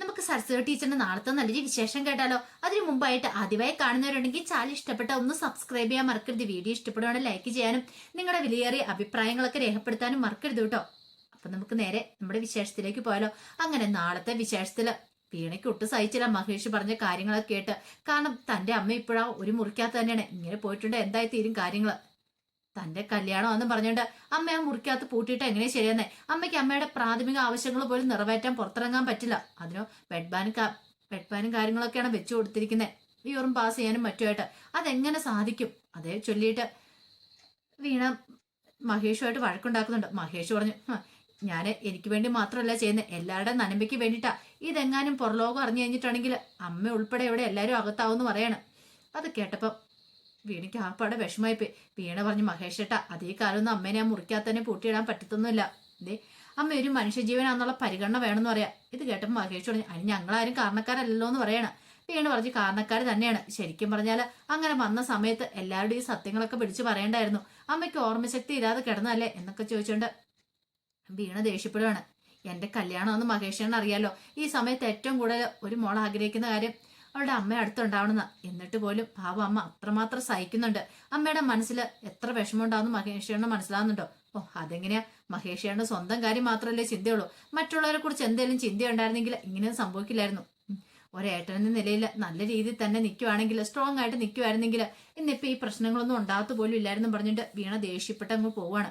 നമുക്ക് സരസ്വതി ടീച്ചറിന്റെ നാളത്തെ നല്ലൊരു വിശേഷം കേട്ടാലോ? അതിനു മുമ്പായിട്ട് ആദ്യമായി കാണുന്നവരുണ്ടെങ്കിൽ ചാനൽ ഇഷ്ടപ്പെട്ട ഒന്ന് സബ്സ്ക്രൈബ് ചെയ്യാൻ മറക്കരുത്. വീഡിയോ ഇഷ്ടപ്പെടുവാണെങ്കിൽ ലൈക്ക് ചെയ്യാനും നിങ്ങളുടെ വിലയേറിയ അഭിപ്രായങ്ങളൊക്കെ രേഖപ്പെടുത്താനും മറക്കരുത് കേട്ടോ. അപ്പൊ നമുക്ക് നേരെ നമ്മുടെ വിശേഷത്തിലേക്ക് പോയാലോ? അങ്ങനെ നാളത്തെ വിശേഷത്തിൽ വീണയ്ക്ക് ഒട്ടും സഹിച്ചില്ല. മഹേഷ് പറഞ്ഞ കാര്യങ്ങളൊക്കെ കേട്ട്. കാരണം തന്റെ അമ്മ ഇപ്പോഴാ ഒരു മുറിക്കാത്ത തന്നെയാണ്. ഇങ്ങനെ പോയിട്ടുണ്ട്. എന്തായി തീരും കാര്യങ്ങൾ? തന്റെ കല്യാണം എന്ന് പറഞ്ഞുകൊണ്ട് അമ്മ ആ മുറിക്കകത്ത് പൂട്ടിയിട്ട് എങ്ങനെ ശരിയെന്നേ? അമ്മയ്ക്ക് അമ്മയുടെ പ്രാഥമിക ആവശ്യങ്ങൾ പോലും നിറവേറ്റാൻ പുറത്തിറങ്ങാൻ പറ്റില്ല. അതിനോ ബെഡ് ബെഡ്ബാനും ബെഡ് ബാനും കാര്യങ്ങളൊക്കെയാണ് വെച്ചു കൊടുത്തിരിക്കുന്നത് യൂറും പാസ് ചെയ്യാനും മറ്റുമായിട്ട്. അതെങ്ങനെ സാധിക്കും? അതേ ചൊല്ലിയിട്ട് വീണ മഹേഷുമായിട്ട് വഴക്കുണ്ടാക്കുന്നുണ്ട്. മഹേഷ് പറഞ്ഞു ഞാൻ എനിക്ക് വേണ്ടി മാത്രമല്ല ചെയ്യുന്നത് എല്ലാവരുടെ നനമ്പയ്ക്ക് വേണ്ടിയിട്ടാ. ഇതെങ്ങാനും പുറലോകം അറിഞ്ഞു കഴിഞ്ഞിട്ടാണെങ്കിൽ അമ്മ ഉൾപ്പെടെ ഇവിടെ എല്ലാവരും അകത്താവെന്ന് പറയണം. അത് കേട്ടപ്പം വീണയ്ക്ക് ആ പാടെ വിഷമായി പോയി. വീണ പറഞ്ഞു മഹേഷ് അതേ കാലമൊന്നും അമ്മേനെ ആ മുറിക്കകത്ത് തന്നെ പൂട്ടിയിടാൻ പറ്റത്തൊന്നുമില്ല. ദേ അമ്മ ഒരു മനുഷ്യജീവനാന്നുള്ള പരിഗണന വേണമെന്ന് പറയാം. ഇത് കേട്ടപ്പോൾ മഹേഷ് പറഞ്ഞു അതിന് ഞങ്ങളാരും കാരണക്കാരല്ലല്ലോ എന്ന് പറയണം. വീണ പറഞ്ഞു കാരണക്കാർ തന്നെയാണ്. ശരിക്കും പറഞ്ഞാൽ അങ്ങനെ വന്ന സമയത്ത് എല്ലാവരുടെയും ഈ സത്യങ്ങളൊക്കെ പിടിച്ചു പറയണ്ടായിരുന്നു. അമ്മയ്ക്ക് ഓർമ്മശക്തി ഇല്ലാതെ കിടന്നല്ലേ എന്നൊക്കെ ചോദിച്ചുകൊണ്ട് വീണ ദേഷ്യപ്പെടുവാണ്. എന്റെ കല്യാണമെന്ന് മഹേഷേണ് അറിയാലോ ഈ സമയത്ത് ഏറ്റവും കൂടുതൽ ഒരു മോൾ ആഗ്രഹിക്കുന്ന കാര്യം അവളുടെ അമ്മ അടുത്തുണ്ടാവണമെന്ന് എന്നിട്ട് പോലും പാവ അമ്മ അത്രമാത്രം സഹിക്കുന്നുണ്ട്. അമ്മയുടെ മനസ്സിൽ എത്ര വിഷമമുണ്ടാവുന്ന മഹേഷ്യണ്ണ മനസ്സിലാവുന്നുണ്ടോ? ഓ അതെങ്ങനെയാ? മഹേഷ്യണ്ണ സ്വന്തം കാര്യം മാത്രമല്ലേ ചിന്തയുള്ളൂ. മറ്റുള്ളവരെ കുറിച്ച് എന്തെങ്കിലും ചിന്തയുണ്ടായിരുന്നെങ്കിൽ ഇങ്ങനെ സംഭവിക്കില്ലായിരുന്നു. ഒരേട്ടനെന്ന നിലയിൽ നല്ല രീതിയിൽ തന്നെ നിൽക്കുവാണെങ്കിൽ സ്ട്രോങ് ആയിട്ട് നിൽക്കുവായിരുന്നെങ്കിൽ ഇന്നിപ്പോ ഈ പ്രശ്നങ്ങളൊന്നും ഉണ്ടാകത്തു പോലും ഇല്ലായിരുന്നു പറഞ്ഞിട്ട് വീണ ദേഷ്യപ്പെട്ട് അങ്ങ് പോവാണ്.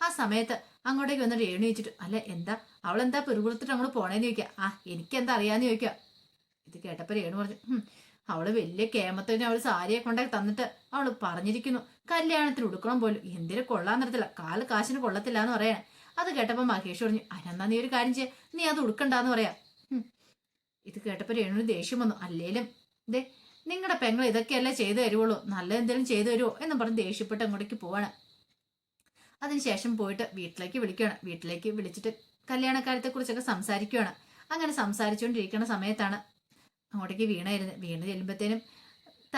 ആ സമയത്ത് അങ്ങോട്ടേക്ക് വന്നിട്ട് ചോദിച്ചിട്ട് അല്ല എന്താ? അവളെന്താ പെരുകുളത്തിട്ട് അങ്ങോട്ട് പോണേന്ന് ചോദിക്കുക. ആ എനിക്കെന്താ അറിയാന്ന് ചോദിക്കുക. ഇത് കേട്ടപ്പോ രേണു പറഞ്ഞു "ഹും, അവൾ വലിയ കേമത്തിന് അവൾ സാരിയെ കൊണ്ടാക്കി തന്നിട്ട് അവൾ പറഞ്ഞിരിക്കുന്നു. കല്യാണത്തിന് ഉടുക്കണം പോലും. എന്തിനു കൊള്ളാൻ നിർത്തില്ല കാൽ കാശിന് കൊള്ളത്തില്ല എന്ന് പറയാൻ അത് കേട്ടപ്പോ മഹേഷ് പറഞ്ഞു അനന്നാ നീ ഒരു കാര്യം ചെയ്യ. നീ അത് ഉടുക്കണ്ടെന്ന് പറയാ. ഇത് കേട്ടപ്പോ രേണുവിന് ദേഷ്യം വന്നു. അല്ലേലും ദേ നിങ്ങളുടെ പെങ്ങൾ ഇതൊക്കെയല്ലേ ചെയ്തു തരുവുള്ളൂ. നല്ല എന്തെങ്കിലും ചെയ്തു തരുമോ എന്ന് പറഞ്ഞ് ദേഷ്യപ്പെട്ട് അങ്ങോട്ടേക്ക് പോവാണ്. അതിനുശേഷം പോയിട്ട് വീട്ടിലേക്ക് വിളിക്കുകയാണ്. വീട്ടിലേക്ക് വിളിച്ചിട്ട് കല്യാണക്കാര്യത്തെ കുറിച്ചൊക്കെ സംസാരിക്കുകയാണ്. അങ്ങനെ സംസാരിച്ചുകൊണ്ടിരിക്കുന്ന സമയത്താണ് അങ്ങോട്ടേക്ക് വീണായിരുന്നു. വീണ് ചെല്ലുമ്പോഴത്തേനും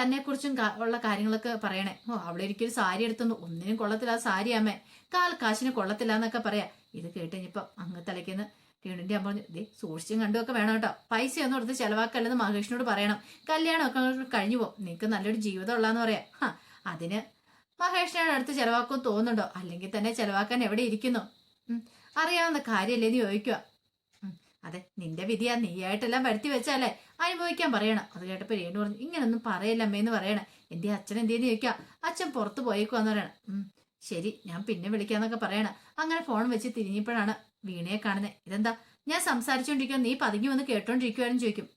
തന്നെ കുറിച്ചും ഉള്ള കാര്യങ്ങളൊക്കെ പറയണേ. ഓ അവിടെ ഒരിക്കലും സാരി എടുത്തൊന്നു ഒന്നിനും കൊള്ളത്തില്ല ആ സാരി അമ്മേ. കാൽ കാശിന് കൊള്ളത്തില്ല എന്നൊക്കെ പറയാ. ഇത് കേട്ട് കഴിഞ്ഞപ്പോ അങ്ങ് തലയ്ക്കുന്ന് വീണിന്റെ അമ്മ പറഞ്ഞു ദേ സൂക്ഷിച്ചും കണ്ടുമൊക്കെ വേണം കേട്ടോ. പൈസ ഒന്നും എടുത്ത് ചെലവാക്കല്ലെന്ന് മഹേഷിനോട് പറയണം. കല്യാണമൊക്കെ കഴിഞ്ഞു പോകും. നിങ്ങൾക്ക് നല്ലൊരു ജീവിതം ഉള്ളതെന്ന് പറയാം. ഹാ അതിന് മഹേഷിനോട് അടുത്ത് ചെലവാക്കും തോന്നുന്നുണ്ടോ? അല്ലെങ്കിൽ തന്നെ ചെലവാക്കാൻ എവിടെ ഇരിക്കുന്നു? അറിയാവുന്ന കാര്യമല്ലേ നീ ചോദിക്കുക അതെ നിന്റെ വിധിയാ. നീയായിട്ടെല്ലാം വരുത്തി വെച്ചാലേ അനുഭവിക്കാൻ പറയണം. അത് കേട്ടപ്പോ രേണു പറഞ്ഞു ഇങ്ങനൊന്നും പറയല്ല എന്ന് പറയണേ. എന്റെ അച്ഛൻ എന്തേന്ന് ചോദിക്കാം. അച്ഛൻ പുറത്ത് പോയേക്കുവാന്ന് പറയണം. ശരി ഞാൻ പിന്നെ വിളിക്കാന്നൊക്കെ പറയണം. അങ്ങനെ ഫോൺ വെച്ച് തിരിഞ്ഞപ്പോഴാണ് വീണയെ കാണുന്നത് ഇതെന്താ? ഞാൻ സംസാരിച്ചുകൊണ്ടിരിക്കുക നീ പതുങ്ങി വന്ന് കേട്ടോണ്ടിരിക്കുവാനും ചോദിക്കും.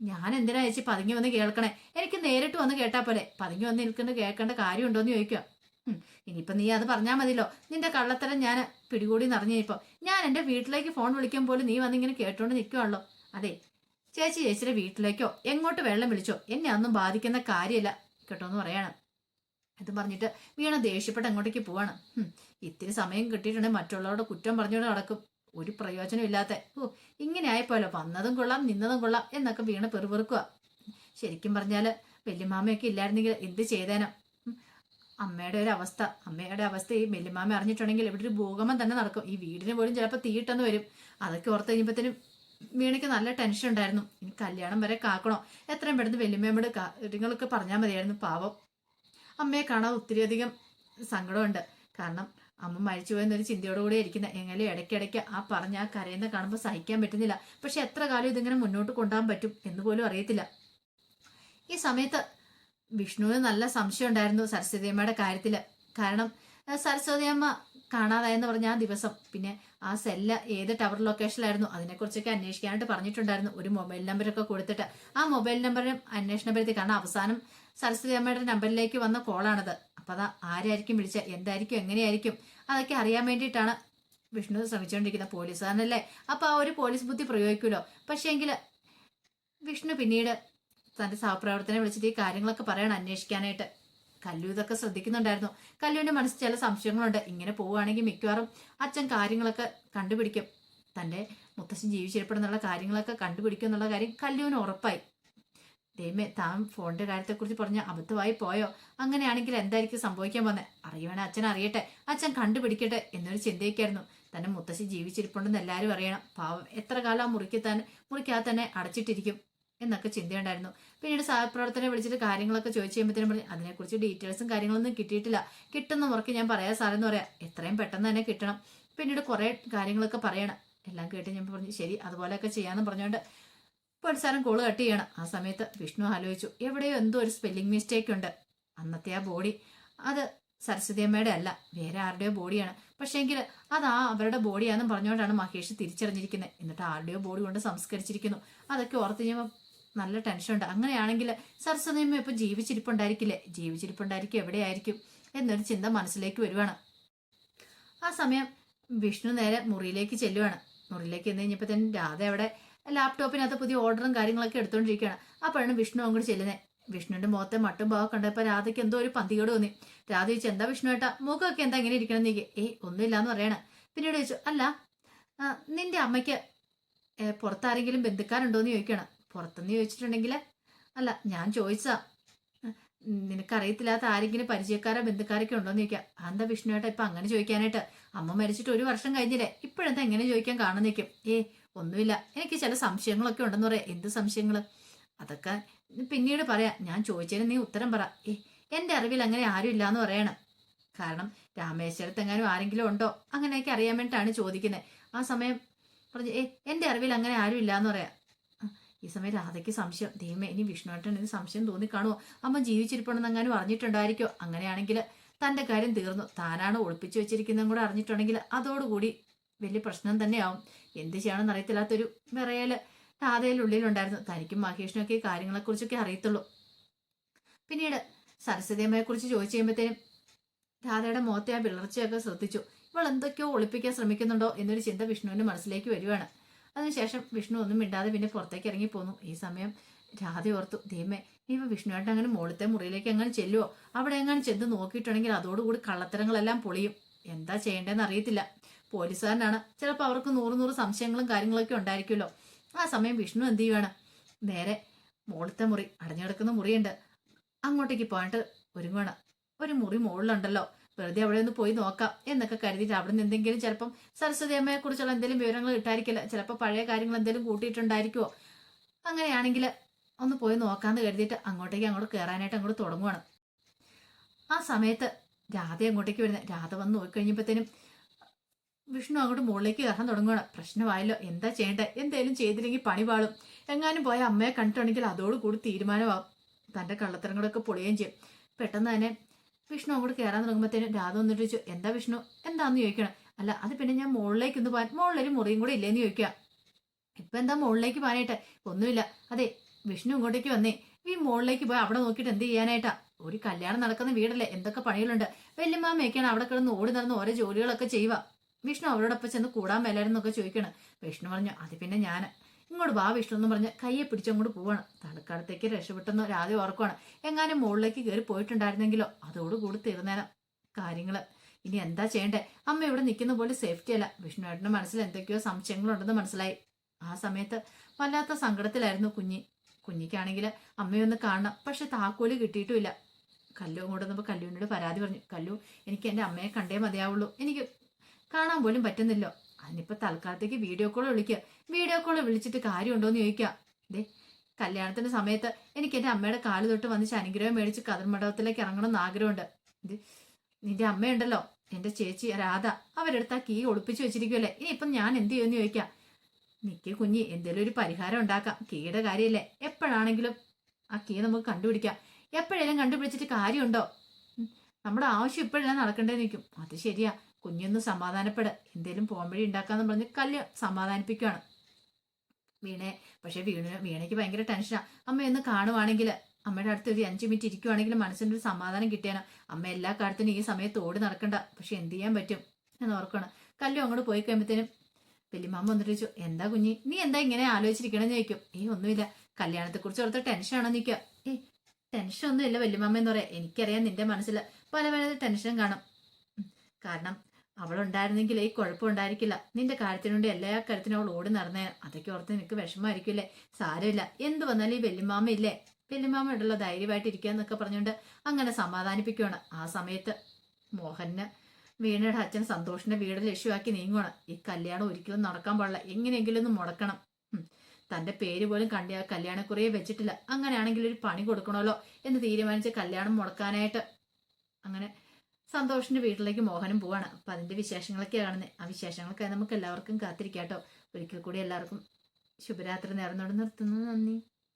ഞാൻ എന്തിനാ ചേച്ചി പതുങ്ങി വന്ന് കേൾക്കണേ? എനിക്ക് നേരിട്ട് വന്ന് കേട്ടാ പോലെ പതുങ്ങി വന്ന് നിൽക്കേണ്ട കേൾക്കേണ്ട കാര്യമുണ്ടോന്ന് ചോദിക്കുക ഇനിയിപ്പൊ നീ അത് പറഞ്ഞാൽ മതിയല്ലോ. നിന്റെ കള്ളത്തരം ഞാൻ പിടികൂടി നിറഞ്ഞിപ്പോൾ ഞാൻ എന്റെ വീട്ടിലേക്ക് ഫോൺ വിളിക്കാൻ പോലും നീ വന്നിങ്ങനെ കേട്ടോണ്ട് നിൽക്കുവാണല്ലോ അതെ ചേച്ചി ചേച്ചിയുടെ വീട്ടിലേക്കോ എങ്ങോട്ട് വെള്ളം വിളിച്ചോ? എന്നെ ഒന്നും ബാധിക്കുന്ന കാര്യമില്ല കേട്ടോ എന്ന് പറയണം. ഇത് പറഞ്ഞിട്ട് വീണ ദേഷ്യപ്പെട്ട് അങ്ങോട്ടേക്ക് പോവാണ്. ഇത്തിരി സമയം കിട്ടിയിട്ടുണ്ടെങ്കിൽ മറ്റുള്ളവരുടെ കുറ്റം പറഞ്ഞുകൊണ്ട് നടക്കും. ഒരു പ്രയോജനം ഇല്ലാത്ത ഓ ഇങ്ങനെ ആയിപ്പോലോ വന്നതും കൊള്ളാം നിന്നതും കൊള്ളാം എന്നൊക്കെ വീണ പെറുപെറുക്കുക ശരിക്കും പറഞ്ഞാൽ വല്യമാമയൊക്കെ ഇല്ലായിരുന്നെങ്കിൽ എന്ത് ചെയ്തേനോ. അമ്മയുടെ ഒരു അവസ്ഥ അമ്മയുടെ അവസ്ഥ ഈ മെല്ലുമാമ അറിഞ്ഞിട്ടുണ്ടെങ്കിൽ ഇവിടെ ഒരു ഭൂകമ്പം തന്നെ നടക്കും. ഈ വീടിന് പോലും ചിലപ്പോൾ തീയിട്ടെന്ന് വരും. അതൊക്കെ ഓർത്ത് കഴിഞ്ഞപ്പോഴത്തേനും വീണയ്ക്ക് നല്ല ടെൻഷൻ ഉണ്ടായിരുന്നു. ഇനി കല്യാണം വരെ കാക്കണോ? എത്രയും പെട്ടെന്ന് വെല്ലുമ്മയോട് കാര്യങ്ങളൊക്കെ പറഞ്ഞാൽ മതിയായിരുന്നു പാവം. അമ്മയെ കാണാൻ ഒത്തിരിയധികം സങ്കടമുണ്ട്. കാരണം അമ്മ മരിച്ചു പോയെന്നൊരു ചിന്തയോടുകൂടി ഇരിക്കുന്ന. എങ്ങനെ ഇടയ്ക്കിടയ്ക്ക് ആ പറഞ്ഞ ആ കരയുന്ന കാണുമ്പോൾ സഹിക്കാൻ പറ്റുന്നില്ല. പക്ഷെ എത്ര കാലം ഇതിങ്ങനെ മുന്നോട്ട് കൊണ്ടുപോകാൻ പറ്റും എന്ന് പോലും അറിയത്തില്ല. ഈ സമയത്ത് വിഷ്ണുവിന് നല്ല സംശയം ഉണ്ടായിരുന്നു സരസ്വതിയമ്മയുടെ കാര്യത്തിൽ. കാരണം സരസ്വതിയമ്മ കാണാതായെന്ന് പറഞ്ഞ ആ ദിവസം. പിന്നെ ആ സെല്ല ഏത് ടവർ ലൊക്കേഷനിലായിരുന്നു അതിനെക്കുറിച്ചൊക്കെ അന്വേഷിക്കാനായിട്ട് പറഞ്ഞിട്ടുണ്ടായിരുന്നു. ഒരു മൊബൈൽ നമ്പറൊക്കെ കൊടുത്തിട്ട്. ആ മൊബൈൽ നമ്പറിനും അന്വേഷണപ്പെടുത്തി കാരണം അവസാനം സരസ്വതി അമ്മയുടെ നമ്പറിലേക്ക് വന്ന കോളാണത്. അപ്പൊ അതാ ആരായിരിക്കും വിളിച്ച എന്തായിരിക്കും എങ്ങനെയായിരിക്കും അതൊക്കെ അറിയാൻ വേണ്ടിയിട്ടാണ് വിഷ്ണു ശ്രമിച്ചുകൊണ്ടിരിക്കുന്നത് പോലീസുകാരനല്ലേ? അപ്പോൾ ആ ഒരു പോലീസ് ബുദ്ധി പ്രയോഗിക്കുമല്ലോ പക്ഷേങ്കിൽ വിഷ്ണു പിന്നീട് തന്റെ സഹപ്രവർത്തനെ വിളിച്ചിട്ട് ഈ കാര്യങ്ങളൊക്കെ പറയണം അന്വേഷിക്കാനായിട്ട്. കല്ലു ഇതൊക്കെ ശ്രദ്ധിക്കുന്നുണ്ടായിരുന്നു. കല്ലുവിന്റെ മനസ്സിൽ ചില സംശയങ്ങളുണ്ട്. ഇങ്ങനെ പോവുകയാണെങ്കിൽ മിക്കവാറും അച്ഛൻ കാര്യങ്ങളൊക്കെ കണ്ടുപിടിക്കും. തന്റെ മുത്തശ്ശൻ ജീവിച്ചിരിപ്പെടുന്നുള്ള കാര്യങ്ങളൊക്കെ കണ്ടുപിടിക്കും എന്നുള്ള കാര്യം കല്ലുവിന് ഉറപ്പായി. ദൈവമേ താൻ ഫോണിന്റെ കാര്യത്തെക്കുറിച്ച് പറഞ്ഞ അബദ്ധമായി പോയോ? അങ്ങനെയാണെങ്കിൽ എന്തായിരിക്കും സംഭവിക്കാൻ പോന്നെ അറിയുവാണെ അച്ഛൻ അറിയട്ടെ. അച്ഛൻ കണ്ടുപിടിക്കട്ടെ എന്നൊരു ചിന്തയൊക്കെയായിരുന്നു. തന്റെ മുത്തശ്ശി ജീവിച്ചിരിപ്പുണ്ടെന്ന് എല്ലാവരും അറിയണം. പാവം എത്ര കാലം ആ മുറിക്ക് തന്നെ തന്നെ അടച്ചിട്ടിരിക്കും. എന്നൊക്കെ ചിന്തയുണ്ടായിരുന്നു. പിന്നീട് സഹപ്രവർത്തനെ വിളിച്ചിട്ട് കാര്യങ്ങളൊക്കെ ചോദിച്ചു കഴിയുമ്പോഴത്തേനും പറഞ്ഞു അതിനെക്കുറിച്ച് ഡീറ്റെയിൽസും കാര്യങ്ങളൊന്നും കിട്ടിയിട്ടില്ല. കിട്ടുന്ന മുറയ്ക്ക് ഞാൻ പറയാം സാറെന്ന് പറയാം. എത്രയും പെട്ടെന്ന് തന്നെ കിട്ടണം. പിന്നീട് കുറേ കാര്യങ്ങളൊക്കെ പറയണം. എല്ലാം കേട്ട് ഞാൻ പറഞ്ഞു ശരി അതുപോലെയൊക്കെ ചെയ്യാമെന്ന് പറഞ്ഞുകൊണ്ട് പോലീസുകാരൻ കോൾ കട്ട് ചെയ്യണം. ആ സമയത്ത് വിഷ്ണു ആലോചിച്ചു എവിടെയോ എന്തോ ഒരു സ്പെല്ലിംഗ് മിസ്റ്റേക്ക് ഉണ്ട്. അന്നത്തെ ആ ബോഡി അത് സരസ്വതി അമ്മയുടെ അല്ല വേറെ ആരുടെയോ ബോഡിയാണ് പക്ഷേങ്കിൽ അത് ആ അവരുടെ ബോഡിയാണെന്ന് പറഞ്ഞുകൊണ്ടാണ് മഹേഷ് തിരിച്ചറിഞ്ഞിരിക്കുന്നത് എന്നിട്ട് ആരുടെയോ ബോഡി കൊണ്ട് സംസ്കരിച്ചിരിക്കുന്നു. അതൊക്കെ ഓർത്ത് കഴിയുമ്പോൾ നല്ല ടെൻഷനുണ്ട്. അങ്ങനെയാണെങ്കിൽ സരസ്വതി അമ്മ ഇപ്പം ജീവിച്ചിരിപ്പുണ്ടായിരിക്കില്ലേ? ജീവിച്ചിരിപ്പുണ്ടായിരിക്കും എവിടെയായിരിക്കും എന്നൊരു ചിന്ത മനസ്സിലേക്ക് വരുവാണ്. ആ സമയം വിഷ്ണു നേരെ മുറിയിലേക്ക് ചെല്ലുവാണ്. മുറിയിലേക്ക് എന്ന് കഴിഞ്ഞപ്പോൾ തന്നെ രാധ അവിടെ ലാപ്ടോപ്പിനകത്ത് പുതിയ ഓർഡറും കാര്യങ്ങളൊക്കെ എടുത്തുകൊണ്ടിരിക്കുകയാണ് അപ്പോഴാണ് വിഷ്ണു അങ്ങോട്ട് ചെല്ലുന്നത് വിഷ്ണുവിന്റെ മുഖത്തെ മട്ടും ഭാവം കണ്ടപ്പോൾ രാധയ്ക്ക് എന്തോ ഒരു പന്തികേട് തോന്നി. രാധ ചോദിച്ചു എന്താ വിഷ്ണു ഏട്ടാ മുഖമൊക്കെ എന്താ ഇങ്ങനെ ഇരിക്കണം? നീക്ക് ഏയ് ഒന്നുമില്ല എന്ന് പറയണ. പിന്നീട് ചോദിച്ചു അല്ല നിന്റെ അമ്മയ്ക്ക് പുറത്താരെങ്കിലും ബന്ധുക്കാരുണ്ടോ? എന്ന് ചോദിക്കണം പുറത്തെന്ന് ചോദിച്ചിട്ടുണ്ടെങ്കിൽ അല്ല ഞാൻ ചോദിച്ചാ നിനക്കറിയത്തില്ലാത്ത ആരെങ്കിലും പരിചയക്കാരോ ബന്ധുക്കാരൊക്കെ ഉണ്ടോന്ന് ചോദിക്കാം. എന്താ വിഷ്ണുവേട്ടാ ഇപ്പൊ അങ്ങനെ ചോദിക്കാനായിട്ട്? അമ്മ മരിച്ചിട്ട് ഒരു വർഷം കഴിഞ്ഞില്ലേ? ഇപ്പോഴെന്താ എങ്ങനെ ചോദിക്കാൻ കാണുന്ന നിൽക്കും ഏ ഒന്നുമില്ല. എനിക്ക് ചില സംശയങ്ങളൊക്കെ ഉണ്ടെന്ന് പറയാം. എന്ത് സംശയങ്ങൾ? അതൊക്കെ പിന്നീട് പറയാം. ഞാൻ ചോദിച്ചതിന് നീ ഉത്തരം പറ. ഏ എന്റെ അറിവിൽ അങ്ങനെ ആരും ഇല്ലാന്ന് പറയണം. കാരണം രാമേശ്വരത്ത് എങ്ങാനും ആരെങ്കിലും ഉണ്ടോ? അങ്ങനെയൊക്കെ അറിയാൻ വേണ്ടിയിട്ടാണ് ചോദിക്കുന്നത് ആ സമയം പറഞ്ഞു ഏ എന്റെ അറിവിൽ അങ്ങനെ ആരും ഇല്ലാന്ന് പറയാം. ഈ സമയം രാധയ്ക്ക് സംശയം ദൈവമേ ഇനി വിഷ്ണുവേട്ടൻ ഇനി സംശയം തോന്നിക്കാണുമോ അമ്മ ജീവിച്ചിരിപ്പുണ്ടെന്ന് അങ്ങനെ അറിഞ്ഞിട്ടുണ്ടായിരിക്കോ അങ്ങനെയാണെങ്കിൽ തന്റെ കാര്യം തീർന്നു. താനാണ് ഒളിപ്പിച്ചു വെച്ചിരിക്കുന്നതും കൂടെ അറിഞ്ഞിട്ടുണ്ടെങ്കിൽ അതോടുകൂടി വലിയ പ്രശ്നം തന്നെയാവും. എന്ത് ചെയ്യണമെന്ന് അറിയത്തില്ലാത്തൊരു വിറയൽ രാധയിലുള്ളിലുണ്ടായിരുന്നു തനിക്കും മഹേഷിനൊക്കെ ഈ കാര്യങ്ങളെക്കുറിച്ചൊക്കെ അറിയത്തുള്ളൂ. പിന്നീട് സരസ്വതിയമ്മയെ കുറിച്ച് ചോദിച്ചു കഴിയുമ്പോഴത്തേനും രാധയുടെ മുഖത്തെ ആ വിളർച്ചയൊക്കെ ശ്രദ്ധിച്ചു. ഇവൾ എന്തൊക്കെയോ ഒളിപ്പിക്കാൻ ശ്രമിക്കുന്നുണ്ടോ എന്നൊരു ചിന്ത വിഷ്ണുവിന്റെ മനസ്സിലേക്ക് വരുവാണ്. അതിനുശേഷം വിഷ്ണു ഒന്നും മിണ്ടാതെ പിന്നെ പുറത്തേക്ക് ഇറങ്ങി പോന്നു. ഈ സമയം രാധ ഓർത്തു ദൈവമേ ഇവ വിഷ്ണുവായിട്ട് അങ്ങനെ മുകളിലത്തെ മുറിയിലേക്ക് എങ്ങനെ ചെല്ലുവോ? അവിടെ എങ്ങനെ ചെന്ന് നോക്കിയിട്ടുണ്ടെങ്കിൽ അതോടുകൂടി കള്ളത്തരങ്ങളെല്ലാം പൊളിയും. എന്താ ചെയ്യേണ്ടതെന്ന് അറിയത്തില്ല. പോലീസുകാരനാണ്. ചിലപ്പോൾ അവർക്ക് നൂറ് നൂറ് സംശയങ്ങളും കാര്യങ്ങളൊക്കെ ഉണ്ടായിരിക്കുമല്ലോ. ആ സമയം വിഷ്ണു എന്ത് ചെയ്യുവാണ്? നേരെ മുകളിലത്തെ മുറി അടഞ്ഞു കിടക്കുന്ന മുറിയുണ്ട്. അങ്ങോട്ടേക്ക് പോയിട്ട് ഒരുങ്ങുവാണ്. ഒരു മുറി മുകളിലുണ്ടല്ലോ. വെറുതെ അവിടെ ഒന്ന് പോയി നോക്കാം എന്നൊക്കെ കരുതിയിട്ട് അവിടെ നിന്ന് എന്തെങ്കിലും ചിലപ്പം സരസ്വതി അമ്മയെ കുറിച്ചുള്ള എന്തെങ്കിലും വിവരങ്ങൾ കിട്ടായിരിക്കില്ല ചിലപ്പോൾ പഴയ കാര്യങ്ങൾ എന്തെങ്കിലും കൂട്ടിയിട്ടുണ്ടായിരിക്കുമോ അങ്ങനെയാണെങ്കിൽ ഒന്ന് പോയി നോക്കാന്ന് കരുതിയിട്ട് അങ്ങോട്ടേക്ക് അങ്ങോട്ട് കയറാനായിട്ട് അങ്ങോട്ട് തുടങ്ങുവാണ്. ആ സമയത്ത് രാധ അങ്ങോട്ടേക്ക് വരുന്നത് രാധ വന്ന് നോക്കിക്കഴിഞ്ഞപ്പോഴത്തേനും വിഷ്ണു അങ്ങോട്ട് മുകളിലേക്ക് കയറാൻ തുടങ്ങുകയാണ് പ്രശ്നമായല്ലോ. എന്താ ചെയ്യേണ്ടത് എന്തേലും ചെയ്തില്ലെങ്കിൽ പണി പാളും. എങ്ങാനും പോയ അമ്മയെ കണ്ടിട്ടുണ്ടെങ്കിൽ അതോടുകൂടി തീരുമാനമാവും. തന്റെ കള്ളത്തരങ്ങളൊക്കെ പൊളിയുകയും ചെയ്യും. പെട്ടെന്ന് തന്നെ വിഷ്ണു അങ്ങോട്ട് കയറാൻ തുടങ്ങുമ്പോഴത്തേനും രാധ വന്നിട്ട് ചോദിച്ചു എന്താ വിഷ്ണു? എന്താന്ന് ചോദിക്കണം? അല്ല അത് പിന്നെ ഞാൻ മുകളിലേക്ക് ഒന്ന് പോകാൻ മുകളിലൊരു മുറിയും കൂടെ ഇല്ലേന്ന് ചോദിക്കുക. ഇപ്പൊ എന്താ മുകളിലേക്ക് പോകാനായിട്ട്? ഒന്നുമില്ല. അതെ വിഷ്ണു ഇങ്ങോട്ടേക്ക് വന്നേ. ഈ മുകളിലേക്ക് പോയി അവിടെ നോക്കിയിട്ട് എന്ത് ചെയ്യാനായിട്ടാ? ഒരു കല്യാണം നടക്കുന്ന വീടല്ലേ എന്തൊക്കെ പണികളുണ്ട്? വല്യമ്മാമയൊക്കെയാണ് അവിടെ കിടന്ന് ഓടി നടന്ന് ഓരോ ജോലികളൊക്കെ ചെയ്യുക. വിഷ്ണു അവരോടൊപ്പം ചെന്ന് കൂടാൻ മേലായിരുന്നൊക്കെ ചോദിക്കണം. വിഷ്ണു പറഞ്ഞു അത് പിന്നെ ഞാൻ ഇങ്ങോട്ട് വാ വിഷ്ണു എന്ന് പറഞ്ഞ് കയ്യെ പിടിച്ചങ്ങോട്ട് പോവാണ്. തലക്കാലത്തേക്ക് രക്ഷപ്പെട്ടെന്ന് രാധ ഓർക്കുവാണ് എങ്ങാനും മുകളിലേക്ക് കയറി പോയിട്ടുണ്ടായിരുന്നെങ്കിലോ? അതോടുകൂടി തീർന്നേരം കാര്യങ്ങൾ ഇനി എന്താ ചെയ്യണ്ടേ? അമ്മ ഇവിടെ നിൽക്കുന്ന പോലെ സേഫ്റ്റി അല്ല. വിഷ്ണുവേട്ടന്റെ മനസ്സിൽ എന്തൊക്കെയോ സംശയങ്ങളുണ്ടെന്ന് മനസ്സിലായി. ആ സമയത്ത് വല്ലാത്ത സങ്കടത്തിലായിരുന്നു കുഞ്ഞി. കുഞ്ഞിക്കാണെങ്കിൽ അമ്മയൊന്ന് കാണണം. പക്ഷെ താക്കോൽ കിട്ടിയിട്ടുമില്ല. കല്ലു അങ്ങോട്ട് വന്നപ്പോൾ കല്ലുവിനോട് പരാതി പറഞ്ഞു. കല്ലു എനിക്ക് എന്റെ അമ്മയെ കണ്ടേ മതിയാവുള്ളൂ. എനിക്ക് കാണാൻ പോലും പറ്റുന്നില്ലോ. അതിനിപ്പോ തൽക്കാലത്തേക്ക് വീഡിയോ കോൾ വിളിക്കുക വീഡിയോ കോൾ വിളിച്ചിട്ട് കാര്യമുണ്ടോയെന്ന് ചോദിക്കുക ദേ കല്യാണത്തിന്റെ സമയത്ത് എനിക്ക് എന്റെ അമ്മയുടെ കാൽ തൊട്ട് വന്നിച്ച് അനുഗ്രഹം മേടിച്ച് കതിർമണ്ഡപത്തിലേക്ക് ഇറങ്ങണം എന്ന് ആഗ്രഹമുണ്ട്. ഇത് നിന്റെ അമ്മയുണ്ടല്ലോ എന്റെ ചേച്ചി രാധ. അവരെടുത്ത് ആ കീ ഒളിപ്പിച്ചു വെച്ചിരിക്കുമല്ലേ ഇനി ഇപ്പം ഞാൻ എന്ത് ചെയ്യുമെന്ന് ചോദിക്കാം. നിക്ക് കുഞ്ഞി എന്തെങ്കിലും ഒരു പരിഹാരം ഉണ്ടാക്കാം. കീയുടെ കാര്യമല്ലേ എപ്പോഴാണെങ്കിലും ആ കീ നമുക്ക് കണ്ടുപിടിക്കാം. എപ്പോഴേലും കണ്ടുപിടിച്ചിട്ട് കാര്യമുണ്ടോ? നമ്മുടെ ആവശ്യം ഇപ്പോഴെല്ലാം നടക്കേണ്ടത് നിൽക്കും അത് ശരിയാ. കുഞ്ഞൊന്ന് സമാധാനപ്പെട്. എന്തേലും പോംവഴി ഉണ്ടാക്കാന്ന് പറഞ്ഞ് കല്ല് സമാധാനിപ്പിക്കുകയാണ് വീണെ പക്ഷെ വീണ വീണയ്ക്ക് ഭയങ്കര ടെൻഷനാ. അമ്മ ഒന്ന് കാണുവാണെങ്കിൽ അമ്മയുടെ അടുത്ത് ഒരു അഞ്ച് മിനിറ്റ് ഇരിക്കുവാണെങ്കിൽ മനസ്സിന്റെ ഒരു സമാധാനം കിട്ടിയാനോ. അമ്മ എല്ലാ കാര്യത്തിനും ഈ സമയത്ത് ഓടി നടക്കണ്ട. പക്ഷെ എന്ത് ചെയ്യാൻ പറ്റും എന്ന് ഓർക്കണം കല്ലു അങ്ങോട്ട് പോയി കഴിയുമ്പോഴത്തേനും വലിയമ്മ വന്നിട്ട് ചോദിച്ചു എന്താ കുഞ്ഞി? നീ എന്താ ഇങ്ങനെ ആലോചിച്ചിരിക്കണമെന്ന് ചോദിക്കും. ഏ ഒന്നുമില്ല. കല്യാണത്തെക്കുറിച്ച് ഓർത്ത് ടെൻഷനാണോ നിൽക്കുക ഏയ് ടെൻഷൻ ഒന്നുമില്ല വല്യമ്മ എന്ന് പറയാം. എനിക്കറിയാം നിന്റെ മനസ്സിൽ പല പല ടെൻഷൻ കാണും. കാരണം അവളുണ്ടായിരുന്നെങ്കിൽ ഈ കുഴപ്പമുണ്ടായിരിക്കില്ല. നിന്റെ കാര്യത്തിനുണ്ട് എല്ലാ കാര്യത്തിനും അവൾ ഓടി നടന്നേ. അതൊക്കെ ഓർത്ത് നിനക്ക് വിഷമമായിരിക്കില്ലേ? സാരമില്ല. എന്ത് വന്നാലും ഈ വെല്ലുമാമ ഇല്ലേ? വെല്ലുമാമ ഉണ്ടല്ലോ ധൈര്യമായിട്ട് ഇരിക്കുക എന്നൊക്കെ പറഞ്ഞുകൊണ്ട് അങ്ങനെ സമാധാനിപ്പിക്കുകയാണ് ആ സമയത്ത് മോഹന് വീണയുടെ അച്ഛൻ സന്തോഷിന്റെ വീട് ലക്ഷ്യമാക്കി നീങ്ങുവാണ്. ഈ കല്യാണം ഒരിക്കലും നടക്കാൻ പാടില്ല. എങ്ങനെയെങ്കിലും ഒന്ന് മുടക്കണം. തന്റെ പേര് പോലും കണ്ട കല്യാണക്കുറിയെ വെച്ചിട്ടില്ല. അങ്ങനെയാണെങ്കിൽ ഒരു പണി കൊടുക്കണമല്ലോ എന്ന് തീരുമാനിച്ച് കല്യാണം മുടക്കാനായിട്ട്. അങ്ങനെ സന്തോഷിന്റെ വീട്ടിലേക്ക് മോഹനും പോവാണ്. അപ്പൊ അതിന്റെ വിശേഷങ്ങളൊക്കെ കാണുന്നത് ആ വിശേഷങ്ങളൊക്കെ നമുക്ക് എല്ലാവർക്കും കാത്തിരിക്കാട്ടോ. ഒരിക്കൽ കൂടി എല്ലാവർക്കും ശുഭരാത്രി നേർന്നോട് നിർത്തുന്നു. നന്ദി.